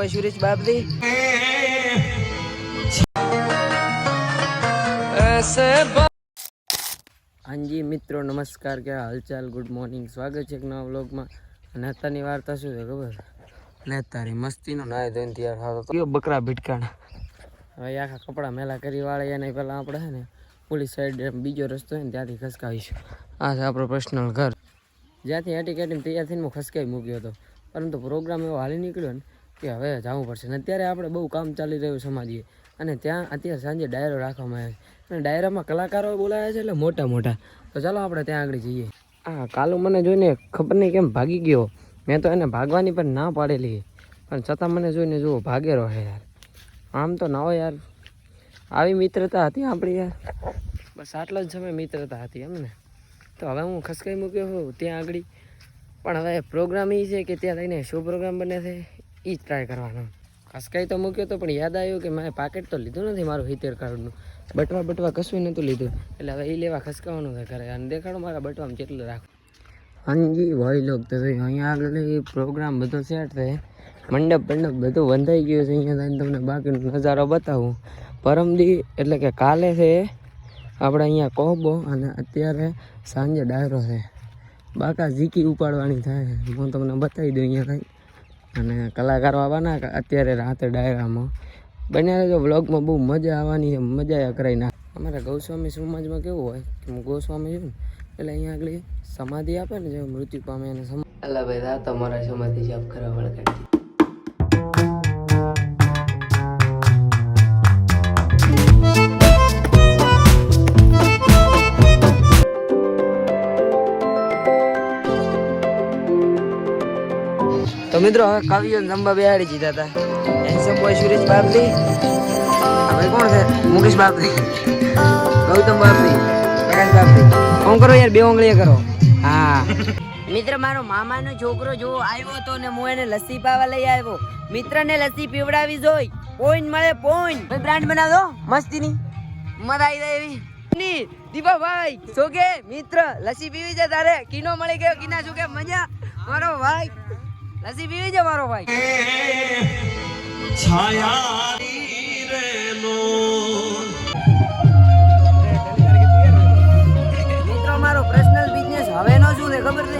Boy Suresh બાપદી હાંજી મિત્રો નમસ્કાર. કે હાલચાલ? ગુડ મોર્નિંગ સ્વાગત છે એક નવા વ્લોગમાં. અને અત્યારની વાર્તા શું છે ખબર? ને તારી મસ્તીનો નાય ધોઈને તૈયાર થતો કયો બકરા ભીટકાણા? હવે આખા કપડાં મેલા કરી વાળે એને પહેલાં આપણે છે ને પોલીસ સાઈડ બીજો રસ્તો હોય ને ત્યાંથી ખસકાવીશું. આ છે આપણો પર્સનલ ઘર. જ્યાંથી હેટી કેટીને તૈયાર થઈને હું ખસકાવી મૂક્યો હતો. પરંતુ પ્રોગ્રામ એવો હાલી નીકળ્યો ને કે હવે જવું પડશે. ને અત્યારે આપણે બહુ કામ ચાલી રહ્યું સમાજીએ અને ત્યાં અત્યારે સાંજે ડાયરો રાખવામાં આવે અને ડાયરામાં કલાકારો બોલાવ્યા છે એટલે મોટા મોટા. તો ચાલો આપણે ત્યાં આગળ જઈએ. હા કાલુ મને જોઈને ખબર નહીં કેમ ભાગી ગયો. મેં તો એને ભાગવાની પણ ના પાડેલી. પણ છતાં મને જોઈને જુઓ ભાગેરો છે યાર. આમ તો ના હોય યાર. આવી મિત્રતા હતી આપણી યાર. બસ આટલો જ સમય મિત્રતા હતી એમને તો હવે હું ખસકાઈ મૂક્યો છું ત્યાં આગળ. પણ હવે પ્રોગ્રામ એ છે કે ત્યાં થઈને શું પ્રોગ્રામ બને છે. એ જ ટ્રાય કરવાનો. ખસકાઈ તો મૂક્યો તો, પણ યાદ આવ્યું કે મેં પાકેટ તો લીધું નથી મારું હિતેર કાર્ડનું. બટવા બટવા કશું નહોતું લીધું. એટલે હવે એ લેવા ખસકાવાનું છે ઘરે. અને દેખાડો, મારા બટવામાં કેટલું રાખું. હાજી ભાઈ લોક તો અહીંયા આગળ પ્રોગ્રામ બધો સેટ થાય મંડપ મંડપ બધું બંધાઈ ગયું છે. અહીંયા થઈને તમને બાકીનો નજારો બતાવું. પરમદી એટલે કે કાલે છે. આપણે અહીંયા કોહબો અને અત્યારે સાંજે ડાયરો છે. બાકા ઝીકી ઉપાડવાની થાય હું તમને બતાવી દઉં અહીંયા કંઈ. અને કલાકારો આવવાના અત્યારે રાતે ડાયરામાં. બન્યા રહેજો વ્લોગમાં બહુ મજા આવવાની મજા કરાવી નાખ. અમારા ગૌસ્વામી સમાજમાં કેવું હોય કે હું ગૌસ્વામી છું એટલે અહીંયા આગળ સમાધિ આપે ને જે મૃત્યુ પામે એને સમાધિ અલા ભાઈ તમારા સમાધિ જાપ કરવા વાળા તો મિત્રો હવે કવિઓ જમવા બેહાડી દીધા હતા હેન્સમ બોય સુરેશ બાપરી હવે કોણ છે? મુકેશ બાપરી ગૌતમ બાપરી પ્રકાશ બાપરી કોણ કરો યાર બે ઉંગળીએ કરો. હા. મિત્ર મારો મામાનો છોકરો જો આવ્યો તો ને હું એને લસ્સી પાવા લઈ આવ્યો. મિત્રને લસ્સી પીવડાવી જોઈ. પોઈન્ટ મળે પોઈન્ટ ભાઈ બ્રાન્ડ બનાવ? મસ્તીની? મજા આવી જાય એવી. ની દીપા ભાઈ શું કે મિત્ર લસ્સી પીવી છે તારે કિનો મળી ગયો કિના શું કે મજા મારો ભાઈ. લસ્સી પીવી છે મારો ભાઈ. મિત્રો, મારો પર્સનલ બિઝનેસ હવે નો શું છે ખબર છે?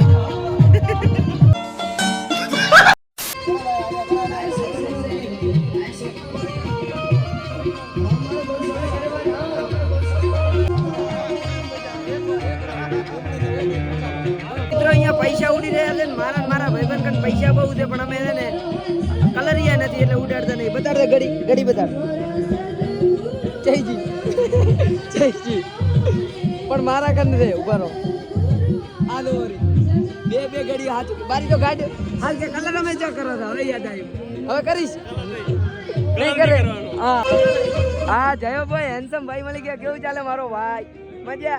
મિત્રો, અહીંયા પૈસા ઉડી રહ્યા છે ને કન પૈસા બહુ છે, પણ અમે છે ને કલરિયા નથી એટલે ઉડાડતા નહીં. બતાડતા ઘડી ઘડી બતાડ. જયજી જયજી પણ મારા કન રે ઉભારો આ દો વરી. બે બે ઘડી હાથ બારી તો ગાડ. હાલ કે કલર અમે જો કરો છો. હવે યાદ આવ્યું. હવે કરીશ. નહીં કરે. હા. હા, જયો ભાઈ. હેન્સમ ભાઈ મળી ગયા. કેવું ચાલે મારો ભાઈ? મજા.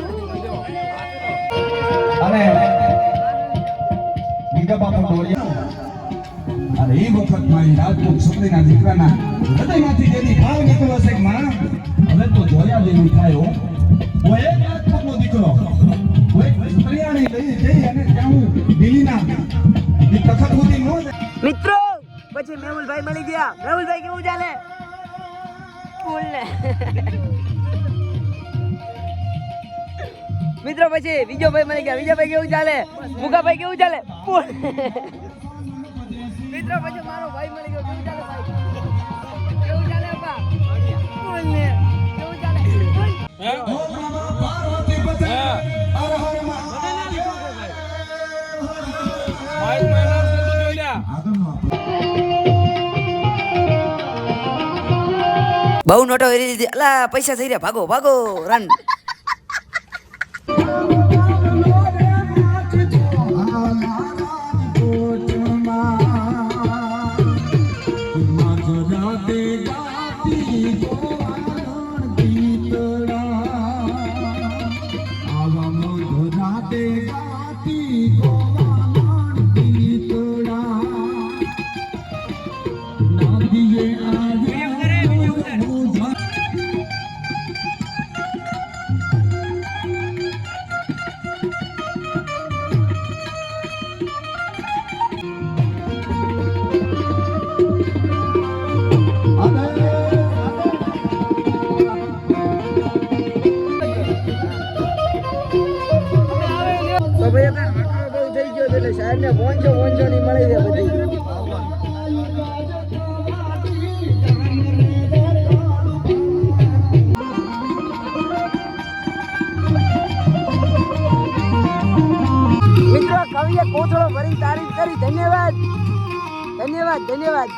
બીજા બાપુ ડોળિયા અને એ વખત મારી રાજપૂત છોકરીના દીકરાના હૃદયમાંથી જેની ભાવ નીકળ્યો છે કે માં હવે તો જોયા જેવું થાય હો. હું એક રાજપૂતનો દીકરો હું એક સ્ત્રીયાણી લઈ જઈ અને ત્યાં હું દિલ્હીના એ તખત સુધી નો. મિત્રો પછી મેહુલભાઈ મળી ગયા. મેહુલભાઈ કેવું ચાલે? બોલ ને. મિત્રો, પછી વિજયભાઈ મને ગયા. વિજયભાઈ કેવું ચાલે? મુકાભાઈ કેવું ચાલે? મિત્રો, પછી મારો ભાઈ મળી ગયો. કેવું ચાલે ભાઈ? કેવું ચાલે અપા કેવું ચાલે? બહુ નોટો એરી દીધી. અલા, પૈસા થઈ રહ્યા. ભાગો ભાગો રન day. તો ભાઈ અત્યારે બહુ થઈ ગયો છે એટલે સાહેબને પહોંચો પહોંચો ની મળી જાય બધી. મિત્રો, કવિએ કોથળો ભરી તારીફ કરી. ધન્યવાદ. ધન્યવાદ ધન્યવાદ.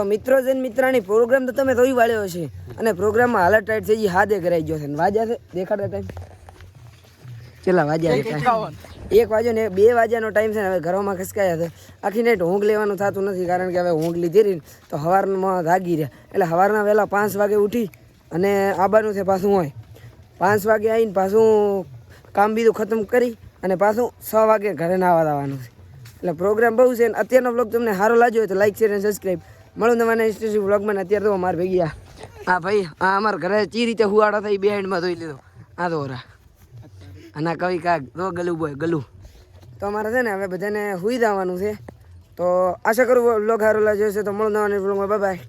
તો મિત્રો છે મિત્રાની પ્રોગ્રામ તો તમે રોઈ વાળ્યો છે અને પ્રોગ્રામમાં હાલત ટાઈટ થઈ ગઈ હાથે કરાઈ ગયો છે. ને વાજ્યા છે, દેખાડતા ટાઈમ કેટલા વાજ્યા છે એક વાગ્યો ને બે વાગ્યાનો ટાઈમ છે ને, હવે ઘરોમાં ખસકાયા છે. આખી નાઈટ ઊંઘ લેવાનું થતું નથી, કારણ કે હવે ઊંઘ લીધી રહી તો સવારમાં જાગી રહ્યા. એટલે સવારના વહેલા પાંચ વાગે ઉઠી અને આબાનું છે પાછું હોય. પાંચ વાગે આવીને પાછું કામ બીજું ખતમ કરી અને પાછું છ વાગે ઘરે નાવા આવવાનું છે. એટલે પ્રોગ્રામ બહુ છે અને અત્યારનો બ્લોગ તમને સારો લાગ્યો હોય તો લાઈક શેર અને સબસ્ક્રાઈબ મળું નવાના ઇન્સ્ટિટ્યુટ વ્લોગમાં અત્યારે તો અમારે ભેગી આ હા ભાઈ, આ અમારા ઘરે ચી રીતે હુવાડો થઈ બે હેન્ડમાં ધોઈ લીધો. આ તો ઓરા. અને કવિ કાક તો ગલું બોય ગલું. તો અમારે છે ને હવે બધાને હુઈ જવાનું છે. તો આશા કરું વ્લોગ સારો લાગ્યો છે તો મળું નવાની બ્લોગમાં બાય બાય